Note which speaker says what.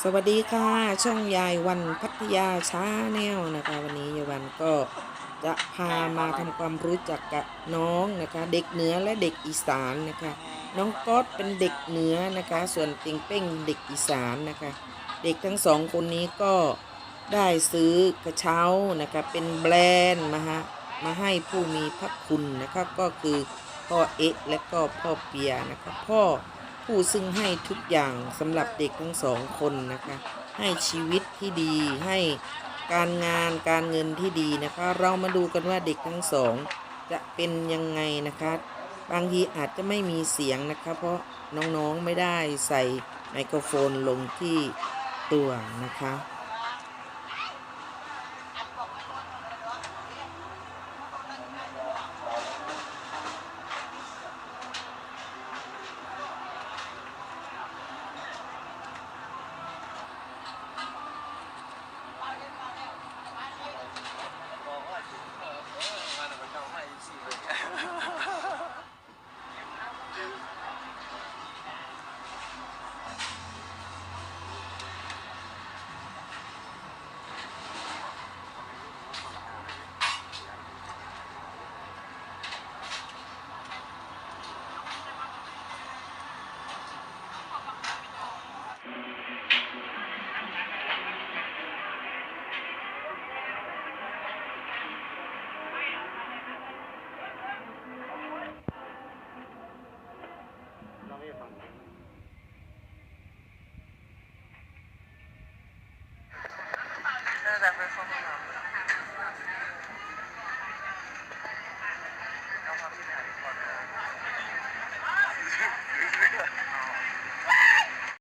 Speaker 1: สวัสดีค่ะ ช่องยายวันพัทยาชาแนลนะคะ วันนี้ยายวันก็จะพามาทำความรู้จักกับน้องนะคะ เด็กเหนือและเด็กอีสานนะคะ น้องก๊อตเป็นเด็กเหนือนะคะ ส่วนเต็งเป้งเด็กอีสานนะคะ เด็กทั้งสองคนนี้ก็ได้ซื้อกระเช้านะคะเป็นแบรนด์มาฮะมาให้ผู้มีพระคุณนะคะก็คือพ่อเอ๊ะและก็พ่อเปียนะคะพ่อ ผู้ซึ่งให้ทุกอย่างสำหรับเด็กทั้งสองคนนะคะ ให้ชีวิตที่ดี ให้การงานการเงินที่ดีนะคะ เรามาดูกันว่าเด็กทั้งสอง จะเป็นยังไงนะคะ บางทีอาจจะไม่มีเสียงนะคะ เพราะน้องๆไม่ได้ใส่ไมโครโฟนลงที่ตัวนะคะ No, that was